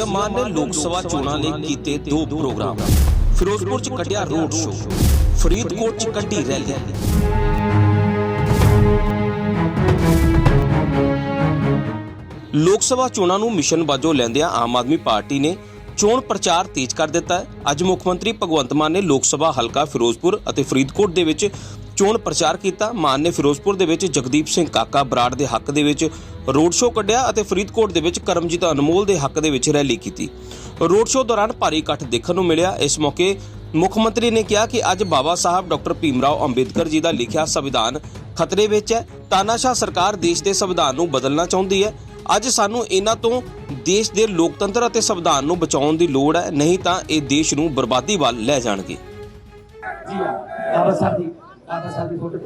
CM ਮਾਨ ਨੇ ਲੋਕ ਸਭਾ ਚੋਣਾਂ ਲਈ ਕੀਤੇ ਦੋ ਪ੍ਰੋਗਰਾਮ। ਫਿਰੋਜ਼ਪੁਰ 'ਚ ਕੱਢਿਆ ਰੋਡ ਸ਼ੋਅ। ਫਰੀਦਕੋਟ 'ਚ ਕੱਢੀ ਰੈਲੀ। ਲੋਕ ਸਭਾ ਚੋਣਾਂ ਨੂੰ ਮਿਸ਼ਨ ਵਜੋਂ ਲੈਂਦਿਆਂ ਆਮ ਆਦਮੀ ਪਾਰਟੀ ਨੇ ਚੋਣ ਪ੍ਰਚਾਰ ਤੇਜ਼ ਕਰ ਦਿੱਤਾ ਹੈ। ਅੱਜ ਮੁੱਖ ਮੰਤਰੀ ਭਗਵੰਤ ਮਾਨ ਨੇ ਲੋਕ ਸਭਾ ਹਲਕਾ ਫਿਰੋਜ਼ਪੁਰ ਅਤੇ ਫਰੀਦਕੋਟ ਦੇ ਵਿੱਚ ਚੋਣ ਪ੍ਰਚਾਰ ਕੀਤਾ। ਮਾਨ ਨੇ ਫਿਰੋਜ਼ਪੁਰ ਦੇ ਵਿੱਚ ਜਗਦੀਪ ਸਿੰਘ ਕਾਕਾ ਬਰਾੜ ਦੇ ਹੱਕ ਦੇ ਵਿੱਚ ਰੋਡ ਸ਼ੋਅ ਕੱਢਿਆ ਅਤੇ ਫਰੀਦਕੋਟ ਦੇ ਵਿੱਚ ਕਰਮਜੀਤ ਅਨਮੋਲ ਦੇ ਹੱਕ ਦੇ ਵਿੱਚ ਰੈਲੀ ਕੀਤੀ। ਰੋਡ ਸ਼ੋਅ ਦੌਰਾਨ ਭਾਰੀ ਇਕੱਠ ਦੇਖਣ ਨੂੰ ਮਿਲਿਆ। ਇਸ ਮੌਕੇ ਮੁੱਖ ਮੰਤਰੀ ਨੇ ਕਿਹਾ ਕਿ ਅੱਜ ਬਾਬਾ ਸਾਹਿਬ ਡਾਕਟਰ ਭੀਮਰਾਓ ਅੰਬੇਦਕਰ ਜੀ ਦਾ ਲਿਖਿਆ ਸੰਵਿਧਾਨ ਖਤਰੇ ਵਿੱਚ ਹੈ। ਤਾਨਾਸ਼ਾਹ ਸਰਕਾਰ ਦੇਸ਼ ਦੇ ਸੰਵਿਧਾਨ ਨੂੰ ਬਦਲਣਾ ਚਾਹੁੰਦੀ ਹੈ। ਅੱਜ ਸਾਨੂੰ ਇਹਨਾਂ ਤੋਂ ਦੇਸ਼ ਦੇ ਲੋਕਤੰਤਰ ਅਤੇ ਸੰਵਿਧਾਨ ਨੂੰ ਬਚਾਉਣ ਦੀ ਲੋੜ ਹੈ। ਨਹੀਂ ਤਾਂ ਇਹ ਦੇਸ਼ ਨੂੰ ਬਰਬਾਦੀ ਵੱਲ ਲੈ ਜਾਣਗੇ। ਜੀ ਬਾਬਾ ਸਾਹਿਬ ਦੀ ਬਾਬਾ ਸਾਹਿਬ ਦੀ ਫੋਟੋ।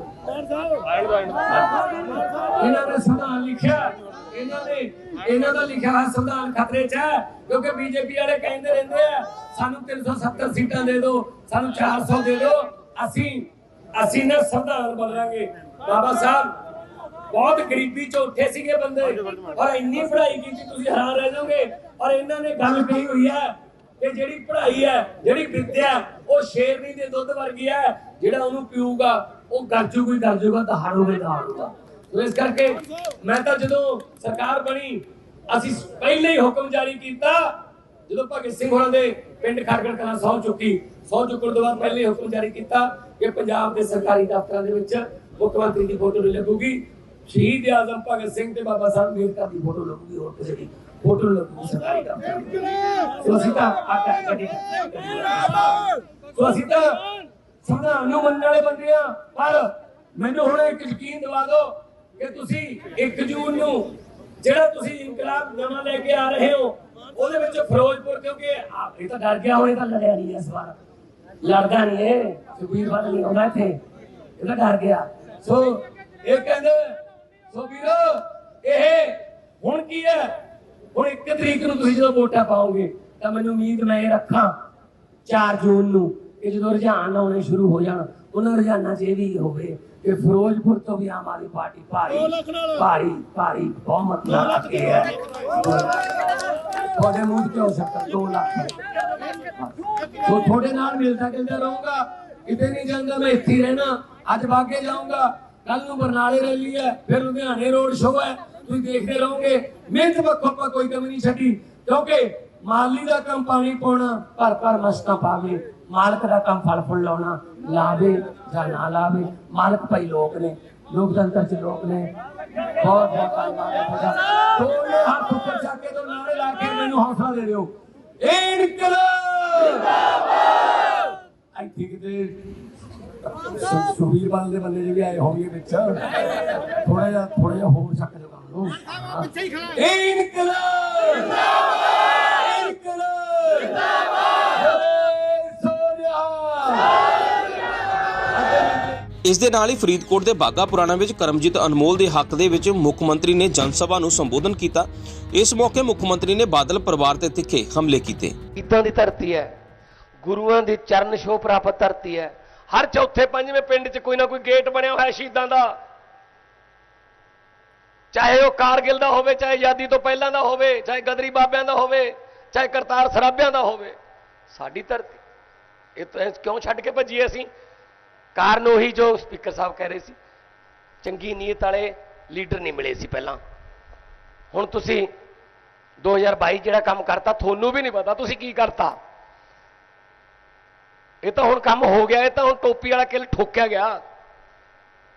ਇਹਨਾਂ ਨੇ ਸੰਵਿਧਾਨ ਲਿਖਿਆ। ਇਹਨਾਂ ਨੇ ਇਹਨਾਂ ਦਾ ਲਿਖਿਆ ਹੋਇਆ ਸੰਵਿਧਾਨ ਖਤਰੇ 'ਚ ਹੈ ਕਿਉਂਕਿ ਬੀਜੇਪੀ ਵਾਲੇ ਕਹਿੰਦੇ ਰਹਿੰਦੇ ਆ ਸਾਨੂੰ 370 ਸੀਟਾਂ ਦੇ ਦਿਓ ਸਾਨੂੰ 400 ਦੇ ਦਿਓ ਅਸੀਂ ਅਸੀਂ ਨਾ ਸੰਵਿਧਾਨ ਬਦਲਾਂਗੇ। ਬਾਬਾ ਸਾਹਿਬ ਬਹੁਤ ਗਰੀਬੀ 'ਚ ਉੱਠੇ ਸੀਗੇ ਬੰਦੇ ਔਰ ਇੰਨੀ ਪੜ੍ਹਾਈ ਕੀਤੀ ਤੁਸੀਂ ਹੈਰਾਨ ਰਹਿ ਜਾਓਗੇ ਔਰ ਇਹਨਾਂ ਨੇ ਗੱਲ ਕਹੀ ਹੋਈ ਹੈ ਕਿ ਜਿਹੜੀ ਪੜ੍ਹਾਈ ਹੈ, ਜਿਹੜੀ ਵਿੱਦਿਆ, ਉਹ ਸ਼ੇਰਨੀ ਦੇ ਦੁੱਧ ਵਰਗੀ ਹੈ, ਜਿਹੜਾ ਉਹਨੂੰ ਪੀਊਗਾ, ਉਹ ਗਰਜੂ ਕੋਈ ਗਰਜੂਗਾ ਦਹਾੜੂਗਾ ਦਹਾੜੂਗਾ ਸੋ ਇਸ ਕਰਕੇ ਮੈਂ ਤਾਂ ਜਦੋਂ ਸਰਕਾਰ ਬਣੀ, ਅਸੀਂ ਪਹਿਲੇ ਹੀ ਹੁਕਮ ਜਾਰੀ ਕੀਤਾ, ਜਦੋਂ ਭਗਤ ਸਿੰਘ ਹੋਰਾਂ ਦੇ ਪਿੰਡ ਖੜਗੜ ਕਲਾਂ ਸਹੁੰ ਚੁੱਕੀ, ਸਹੁੰ ਚੁੱਕਣ ਤੋਂ ਬਾਅਦ ਪਹਿਲੇ ਹੁਕਮ ਜਾਰੀ ਕੀਤਾ ਕਿ ਪੰਜਾਬ ਦੇ ਸਰਕਾਰੀ ਦਫ਼ਤਰਾਂ ਦੇ ਵਿੱਚ ਮੁੱਖ ਮੰਤਰੀ ਦੀ ਫੋਟੋ ਨਹੀਂ ਲੱਗੂਗੀ, ਸ਼ਹੀਦ ਆਜ਼ਮ ਭਗਤ ਸਿੰਘ ਤੇ ਬਾਬਾ ਸਾਹਿਬ ਅੰਬੇਦਕਰ ਦੀ ਫੋਟੋ ਲੱਗੂਗੀ ਹੋਰ ਕਿਸੇ ਦੀ। ਫੋਟੋ ਨਹੀਂ ਲੱਗੂਗੀ ਸਰਕਾਰੀ ਦਫ਼ਤਰਾਂ ਦੇ ਵਿੱਚ। ਮੰਨਣ ਵਾਲੇ ਪਰ ਮੈਨੂੰ ਹੁਣ ਇੱਕ ਯਕੀਨ ਦਿਵਾ ਦਿਓ ਕਿ ਤੁਸੀਂ 1 ਜੂਨ ਨੂੰ ਜਿਹੜਾ ਤੁਸੀਂ ਇਨਕਲਾਬ ਨਵਾਂ ਲੈ ਕੇ ਆ ਰਹੇ ਹੋ, ਉਹਦੇ ਵਿੱਚ ਫਿਰੋਜ਼ਪੁਰ, ਕਿਉਂਕਿ ਇਹ ਤਾਂ ਡਰ ਗਿਆ ਹੋਏ ਤਾਂ ਲੜਿਆ ਨਹੀਂ ਇਸ ਵਾਰ। ਲੜਦਾ ਨਹੀਂ ਇਹ, ਸੁਖਬੀਰ ਬਾਦਲ ਨਹੀਂ ਆਉਂਦਾ ਇੱਥੇ। ਇਹ ਤਾਂ ਡਰ ਗਿਆ। ਸੋ ਇਹ ਕਹਿੰਦੇ ਸੋ ਵੀਰੋ ਇਹ ਹੁਣ ਕੀ ਹੈ? ਹੁਣ 1 ਤਰੀਕ ਨੂੰ ਤੁਸੀਂ ਜਦੋਂ ਵੋਟਾਂ ਪਾਓਗੇ ਤਾਂ ਮੈਨੂੰ ਉਮੀਦ ਮੈਂ ਇਹ ਰੱਖਾਂ 4 ਜੂਨ ਨੂੰ ਕਿ ਜਦੋਂ ਰੁਝਾਨ ਆਉਣੇ ਸ਼ੁਰੂ ਹੋ ਜਾਣ ਉਹਨਾਂ ਰੁਝਾਨਾਂ 'ਚ ਇਹ ਵੀ ਹੋਵੇ ਕਿ ਫਿਰੋਜ਼ਪੁਰ ਤੋਂ ਵੀ ਆਮ ਆਦਮੀ ਪਾਰਟੀ ਭਾਰੀ ਭਾਰੀ ਭਾਰੀ ਬਹੁਮਤ ਨਾਲ ਅੱਗੇ ਹੈ। ਤੁਹਾਡੇ ਮੂੰਹ 'ਚ ਕਿਉਂ ਸਕਦਾ 2 ਲੱਖ। ਸੋ ਤੁਹਾਡੇ ਨਾਲ ਮਿਲਦਾ ਗਿਲਦਾ ਰਹੂੰਗਾ ਕਿਤੇ ਨਹੀਂ ਜਾਂਦਾ ਮੈਂ ਇੱਥੇ ਹੀ ਰਹਿਣਾ ਅੱਜ ਬਾਗੇ ਜਾਊਂਗਾ। ਕੱਲ ਨੂੰ ਬਰਨਾਲੇ ਰੈਲੀ ਹੈ ਫਿਰ ਲੁਧਿਆਣੇ ਰੋਡ ਸ਼ੋਅ ਹੈ। ਤੁਸੀਂ ਦੇਖਦੇ ਰਹੋਗੇ। ਮਿਹਨਤ ਪੱਖੋਂ ਆਪਾਂ ਕੋਈ ਕਮੀ ਨਹੀਂ ਛੱਡੀ। ਕਿਉਂਕਿ ਮਾਲੀ ਦਾ ਕੰਮ ਪਾਣੀ ਪਾਉਣਾ, ਘਰ ਘਰ ਮਸਤਾਂ ਪਾਵੇ। ਮਾਲਕ ਦਾ ਕੰਮ ਫਲ ਫੁੱਲ ਲਾਉਣਾ, ਲਾਵੇ ਜਾਂ ਨਾ ਲਾਵੇ। ਮਾਲਕ ਭਾਈ ਲੋਕ ਨੇ ਲੋਕਤੰਤਰ ਚ ਲੋਕ ਨੇ। ਬਹੁਤ ਬਹੁਤ ਧੰਨਵਾਦ ਤੁਹਾਡਾ। ਦੋਨੇ ਹੱਥ ਉੱਪਰ ਚੱਕ ਕੇ ਦੋ ਨਾਰੇ ਲਾ ਕੇ ਮੈਨੂੰ ਹੌਸਲਾ ਦੇ ਦਿਓ। ਇਨਕਲਾਬ! ਇੱਥੇ ਕਿਤੇ ਸੁ- ਸੁਖਬੀਰ ਬਾਦਲ ਦੇ ਬੰਦੇ ਜਿਹੜੇ ਆਏ ਹੋਣਗੇ ਵਿੱਚ। ਥੋੜਾ ਜਿਹਾ ਥੋੜਾ ਜਿਹਾ ਹੋ ਸਕਦਾ ਜੋ ਕੰਮ ਇਨਕਲਾਬ ਜਿੰਦਾਬਾਦ ਇਸ ਦੇ ਨਾਲ ਹੀ ਫਰੀਦਕੋਟ ਦੇ ਬਾਗਾ ਪੁਰਾਣਾ ਵਿੱਚ ਕਰਮਜੀਤ ਅਨਮੋਲ ਦੇ ਹੱਕ ਦੇ ਵਿੱਚ ਮੁੱਖ ਮੰਤਰੀ ਨੇ ਜਨ ਸਭਾ ਨੂੰ ਸੰਬੋਧਨ ਕੀਤਾ। ਇਸ ਮੌਕੇ ਮੁੱਖ ਮੰਤਰੀ ਨੇ ਬਾਦਲ ਪਰਿਵਾਰ ਤੇ ਤਿੱਖੇ ਹਮਲੇ ਕੀਤੇ। ਇਦਾਂ ਦੀ ਧਰਤੀ ਹੈ, ਗੁਰੂਆਂ ਦੀ ਚਰਨ ਛੋਹ ਪ੍ਰਾਪਤ ਧਰਤੀ ਹੈ। ਹਰ ਚੌਥੇ ਪੰਜਵੇਂ ਪਿੰਡ 'ਚ ਕੋਈ ਨਾ ਕੋਈ ਗੇਟ ਬਣਿਆ ਹੋਇਆ ਸ਼ਹੀਦਾਂ ਦਾ। ਚਾਹੇ ਉਹ ਕਾਰਗਿਲ ਦਾ ਹੋਵੇ, ਚਾਹੇ ਆਜ਼ਾਦੀ ਤੋਂ ਪਹਿਲਾਂ ਦਾ ਹੋਵੇ, ਚਾਹੇ ਗਦਰੀ ਬਾਬਿਆਂ ਦਾ ਹੋਵੇ, ਚਾਹੇ ਕਰਤਾਰ ਸਰਾਭਿਆਂ ਦਾ ਹੋਵੇ, ਸਾਡੀ ਧਰਤੀ। ਇਹ ਕਿਉਂ ਛੱਡ ਕੇ ਭੱਜੀਏ ਅਸੀਂ? ਕਾਰਨ ਉਹੀ ਜੋ ਸਪੀਕਰ ਸਾਹਿਬ ਕਹਿ ਰਹੇ ਸੀ। ਚੰਗੀ ਨੀਅਤ ਵਾਲੇ ਲੀਡਰ ਨਹੀਂ ਮਿਲੇ ਸੀ ਪਹਿਲਾਂ। ਹੁਣ ਤੁਸੀਂ 2022 ਜਿਹੜਾ ਕੰਮ ਕਰਤਾ, ਤੁਹਾਨੂੰ ਵੀ ਨਹੀਂ ਪਤਾ, ਤੁਸੀਂ ਕੀ ਕਰਤਾ? ਇਹ ਤਾਂ ਹੁਣ ਕੰਮ ਹੋ ਗਿਆ, ਇਹ ਤਾਂ ਹੁਣ ਟੋਪੀ ਵਾਲਾ ਕਿਲ ਠੋਕਿਆ ਗਿਆ।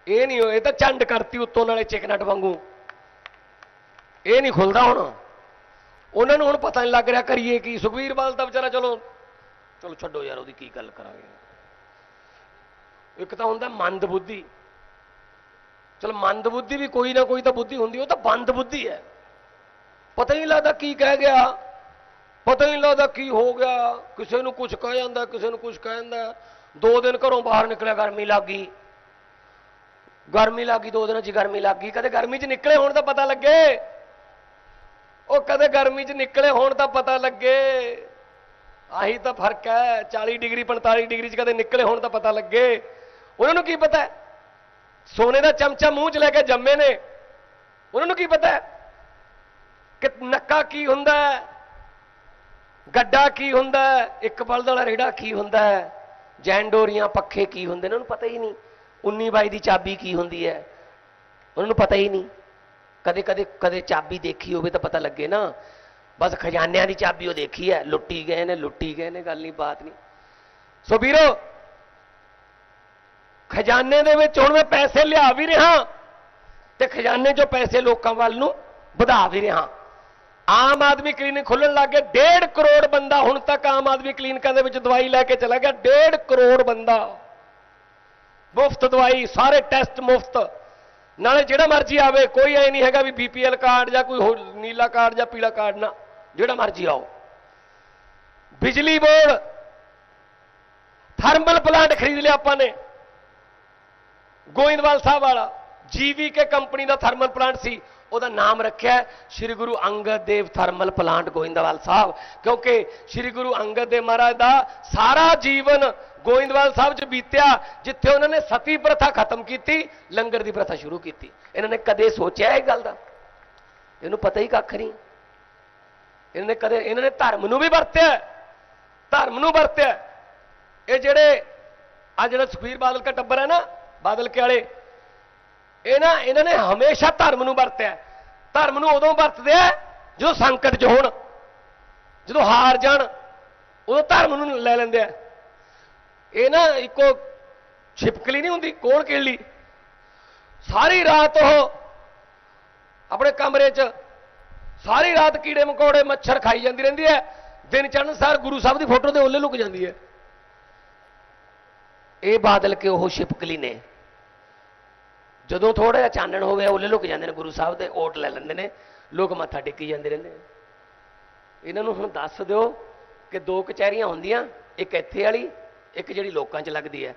ਇਹ ਨਹੀਂ ਇਹ ਤਾਂ ਚੰਡ ਕਰਤੀ ਉੱਤੋਂ ਨਾਲੇ ਚਿਕਨਟ ਵਾਂਗੂ। ਇਹ ਨਹੀਂ ਖੁੱਲਦਾ ਹੁਣ। ਉਹਨਾਂ ਨੂੰ ਹੁਣ ਪਤਾ ਨਹੀਂ ਲੱਗ ਰਿਹਾ, ਕਰੀਏ ਕੀ? ਸੁਖਵੀਰ ਬਾਲ ਤਾਂ ਵਿਚਾਰਾ ਚਲੋ ਚਲੋ ਛੱਡੋ ਯਾਰ, ਉਹਦੀ ਕੀ ਗੱਲ ਕਰਾਂਗੇ। ਇੱਕ ਤਾਂ ਹੁੰਦਾ ਮੰਦ ਬੁੱਧੀ। ਚਲ ਮੰਦ ਬੁੱਧੀ ਵੀ ਕੋਈ ਨਾ ਕੋਈ ਤਾਂ ਬੁੱਧੀ ਹੁੰਦੀ, ਉਹ ਤਾਂ ਬੰਦ ਬੁੱਧੀ ਹੈ। ਪਤਾ ਹੀ ਨਹੀਂ ਲੱਗਦਾ ਕੀ ਕਹਿ ਗਿਆ। ਪਤਾ ਹੀ ਨਹੀਂ ਲੱਗਦਾ ਕੀ ਹੋ ਗਿਆ। ਕਿਸੇ ਨੂੰ ਕੁਝ ਕਹਿ ਜਾਂਦਾ, ਕਿਸੇ ਨੂੰ ਕੁਝ ਕਹਿ ਜਾਂਦਾ ਦੋ ਦਿਨ ਘਰੋਂ ਬਾਹਰ ਨਿਕਲਿਆ, ਗਰਮੀ ਲੱਗ ਗਈ। ਗਰਮੀ ਲੱਗ ਗਈ, ਦੋ ਦਿਨਾਂ 'ਚ ਗਰਮੀ ਲੱਗ ਗਈ। ਕਦੇ ਗਰਮੀ 'ਚ ਨਿਕਲੇ ਹੋਣ ਤਾਂ ਪਤਾ ਲੱਗੇ। ਉਹ ਕਦੇ ਗਰਮੀ 'ਚ ਨਿਕਲੇ ਹੋਣ ਤਾਂ ਪਤਾ ਲੱਗੇ। ਆਹੀ ਤਾਂ ਫ਼ਰਕ ਹੈ 40 ਡਿਗਰੀ 45 ਡਿਗਰੀ 'ਚ ਕਦੇ ਨਿਕਲੇ ਹੋਣ ਤਾਂ ਪਤਾ ਲੱਗੇ। ਉਹਨਾਂ ਨੂੰ ਕੀ ਪਤਾ ਸੋਨੇ ਦਾ ਚਮਚਾ ਮੂੰਹ 'ਚ ਲੈ ਕੇ ਜੰਮੇ ਨੇ। ਉਹਨਾਂ ਨੂੰ ਕੀ ਪਤਾ ਕਿ ਨੱਕਾ ਕੀ ਹੁੰਦਾ ਗੱਡਾ ਕੀ ਹੁੰਦਾ ਇੱਕ ਬਲਦ ਵਾਲਾ ਰੇੜਾ ਕੀ ਹੁੰਦਾ ਹੈ? ਜੈਂਡੋਰੀਆਂ ਪੱਖੇ ਕੀ ਹੁੰਦੇ ਨੇ? ਉਹਨਾਂ ਨੂੰ ਪਤਾ ਹੀ ਨਹੀਂ। 19 ਬਾਈ ਦੀ ਚਾਬੀ ਕੀ ਹੁੰਦੀ ਹੈ? ਉਹਨਾਂ ਨੂੰ ਪਤਾ ਹੀ ਨਹੀਂ। ਕਦੇ ਕਦੇ ਕਦੇ ਚਾਬੀ ਦੇਖੀ ਹੋਵੇ ਤਾਂ ਪਤਾ ਲੱਗੇ ਨਾ। ਬਸ ਖਜ਼ਾਨਿਆਂ ਦੀ ਚਾਬੀ ਉਹ ਦੇਖੀ ਹੈ। ਲੁੱਟੀ ਗਏ ਨੇ, ਲੁੱਟੀ ਗਏ ਨੇ, ਗੱਲ ਨਹੀਂ, ਬਾਤ ਨਹੀਂ। ਸੋ ਵੀਰੋ, ਖਜ਼ਾਨੇ ਦੇ ਵਿੱਚ ਹੁਣ ਮੈਂ ਪੈਸੇ ਲਿਆ ਵੀ ਰਿਹਾ ਤੇ ਖਜ਼ਾਨੇ 'ਚੋਂ ਪੈਸੇ ਲੋਕਾਂ ਵੱਲ ਨੂੰ ਵਧਾ ਵੀ ਰਿਹਾ। ਆਮ ਆਦਮੀ ਕਲੀਨਿਕ ਖੁੱਲਣ ਲੱਗ ਗਏ। 1.5 ਕਰੋੜ ਬੰਦਾ ਹੁਣ ਤੱਕ ਆਮ ਆਦਮੀ ਕਲੀਨਿਕਾਂ ਦੇ ਵਿੱਚ ਦਵਾਈ ਲੈ ਕੇ ਚਲਾ ਗਿਆ। 1.5 ਕਰੋੜ ਬੰਦਾ। ਮੁਫਤ ਦਵਾਈ, ਸਾਰੇ ਟੈਸਟ ਮੁਫਤ। ਨਾਲੇ ਜਿਹੜਾ ਮਰਜ਼ੀ ਆਵੇ, ਕੋਈ ਐ ਨਹੀਂ ਹੈਗਾ ਵੀ ਬੀਪੀਐਲ ਕਾਰਡ ਜਾਂ ਕੋਈ ਹੋਰ ਨੀਲਾ ਕਾਰਡ ਜਾਂ ਪੀਲਾ ਕਾਰਡ ਨਾ, ਜਿਹੜਾ ਮਰਜ਼ੀ ਆਓ। ਬਿਜਲੀ ਬੋਰਡ, ਥਰਮਲ ਪਲਾਂਟ ਖਰੀਦ ਲਿਆ ਆਪਾਂ ਨੇ। ਗੋਇੰਦਵਾਲ ਸਾਹਿਬ ਵਾਲਾ ਜੀਵੀਕੇ ਕੰਪਨੀ ਦਾ ਥਰਮਲ ਪਲਾਂਟ ਸੀ। ਉਹਦਾ ਨਾਮ ਰੱਖਿਆ ਸ੍ਰੀ ਗੁਰੂ ਅੰਗਦ ਦੇਵ ਥਰਮਲ ਪਲਾਂਟ ਗੋਇੰਦਵਾਲ ਸਾਹਿਬ। ਕਿਉਂਕਿ ਸ੍ਰੀ ਗੁਰੂ ਅੰਗਦ ਦੇਵ ਮਹਾਰਾਜ ਦਾ ਸਾਰਾ ਜੀਵਨ ਗੋਇੰਦਵਾਲ ਸਾਹਿਬ 'ਚ ਬੀਤਿਆ, ਜਿੱਥੇ ਉਹਨਾਂ ਨੇ ਸਤੀ ਪ੍ਰਥਾ ਖਤਮ ਕੀਤੀ, ਲੰਗਰ ਦੀ ਪ੍ਰਥਾ ਸ਼ੁਰੂ ਕੀਤੀ। ਇਹਨਾਂ ਨੇ ਕਦੇ ਸੋਚਿਆ ਇਹ ਗੱਲ ਦਾ? ਇਹਨੂੰ ਪਤਾ ਹੀ ਕੱਖ ਨਹੀਂ। ਇਹਨਾਂ ਨੇ ਕਦੇ, ਇਹਨਾਂ ਨੇ ਧਰਮ ਨੂੰ ਵੀ ਵਰਤਿਆ ਧਰਮ ਨੂੰ ਵਰਤਿਆ ਇਹ ਜਿਹੜੇ ਆ ਜਿਹੜਾ ਸੁਖਬੀਰ ਬਾਦਲ ਦਾ ਟੱਬਰ ਹੈ ਨਾ, ਬਾਦਲ ਕੇ ਵਾਲੇ ਇਹ ਨਾ ਇਹਨਾਂ ਨੇ ਹਮੇਸ਼ਾ ਧਰਮ ਨੂੰ ਵਰਤਿਆ ਧਰਮ ਨੂੰ ਉਦੋਂ ਵਰਤਦੇ ਆ ਜਦੋਂ ਸੰਕਟ 'ਚ ਹੋਣ, ਜਦੋਂ ਹਾਰ ਜਾਣ, ਉਦੋਂ ਧਰਮ ਨੂੰ ਲੈ ਲੈਂਦੇ ਆ। ਇਹ ਨਾ ਇੱਕੋ ਛਿਪਕਲੀ ਨਹੀਂ ਹੁੰਦੀ, ਕੋਣ ਕਿੱਲੀ ਸਾਰੀ ਰਾਤ ਉਹ ਆਪਣੇ ਕਮਰੇ 'ਚ ਸਾਰੀ ਰਾਤ ਕੀੜੇ ਮਕੌੜੇ ਮੱਛਰ ਖਾਈ ਜਾਂਦੀ ਰਹਿੰਦੀ ਹੈ। ਦਿਨ ਚੜ੍ਹਨ ਸਾਰ ਗੁਰੂ ਸਾਹਿਬ ਦੀ ਫੋਟੋ ਦੇ ਓਲੇ ਲੁਕ ਜਾਂਦੀ ਹੈ। ਇਹ ਬਾਦਲ ਕੇ ਉਹ ਛਿਪਕਲੀ ਨੇ। ਜਦੋਂ ਥੋੜਾ ਜਿਹਾ ਚਾਨਣ ਹੋ ਗਿਆ ਓਲੇ ਲੁਕ ਜਾਂਦੇ ਨੇ ਗੁਰੂ ਸਾਹਿਬ ਦੇ ਓਟ ਲੈ ਲੈਂਦੇ ਨੇ, ਲੋਕ ਮੱਥਾ ਟੇਕੀ ਜਾਂਦੇ ਰਹਿੰਦੇ ਨੇ। ਇਹਨਾਂ ਨੂੰ ਹੁਣ ਦੱਸ ਦਿਓ ਕਿ ਦੋ ਕਚਹਿਰੀਆਂ ਹੁੰਦੀਆਂ, ਇੱਕ ਇੱਥੇ ਵਾਲੀ, ਇੱਕ ਜਿਹੜੀ ਲੋਕਾਂ 'ਚ ਲੱਗਦੀ ਹੈ।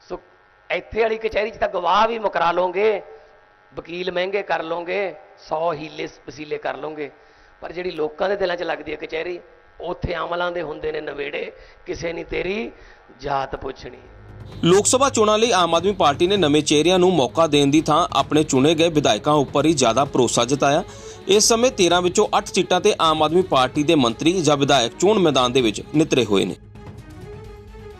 ਸੋ ਇੱਥੇ ਵਾਲੀ ਕਚਹਿਰੀ 'ਚ ਤਾਂ ਗਵਾਹ ਵੀ ਮੁਕਰਾ ਲਓਗੇ, ਵਕੀਲ ਮਹਿੰਗੇ ਕਰ ਲਓਗੇ 100 ਹੀਲੇ ਵਸੀਲੇ ਕਰ ਲਓਗੇ। ਪਰ ਜਿਹੜੀ ਲੋਕਾਂ ਦੇ ਦਿਲਾਂ 'ਚ ਲੱਗਦੀ ਹੈ ਕਚਹਿਰੀ, ਉੱਥੇ ਅਮਲਾਂ ਦੇ ਹੁੰਦੇ ਨੇ ਨਵੇੜੇ, ਕਿਸੇ ਨਹੀਂ ਤੇਰੀ ਜਾਤ ਪੁੱਛਣੀ। ਲੋਕ ਸਭਾ ਚੋਣਾਂ ਲਈ ਆਮ ਆਦਮੀ ਪਾਰਟੀ ਨੇ ਨਵੇਂ ਚਿਹਰਿਆਂ ਨੂੰ ਮੌਕਾ ਦੇਣ ਦੀ ਥਾਂ ਆਪਣੇ ਚੁਣੇ ਗਏ ਵਿਧਾਇਕਾਂ ਉੱਪਰ ਹੀ ਜ਼ਿਆਦਾ ਭਰੋਸਾ ਜਤਾਇਆ ਇਸ ਸਮੇਂ 13 ਵਿੱਚੋਂ 8 ਸੀਟਾਂ ਤੇ ਆਮ ਆਦਮੀ ਪਾਰਟੀ ਦੇ ਮੰਤਰੀ ਜਾਂ ਵਿਧਾਇਕ ਚੋਣ ਮੈਦਾਨ ਦੇ ਵਿੱਚ ਨਿਤਰੇ ਹੋਏ ਨੇ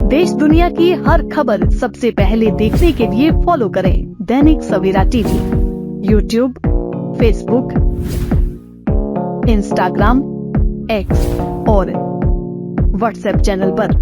देश दुनिया की हर खबर सबसे पहले देखने के लिए फॉलो करें Dainik Savera TV YouTube Facebook Instagram X और व्हाट्सएप चैनल पर।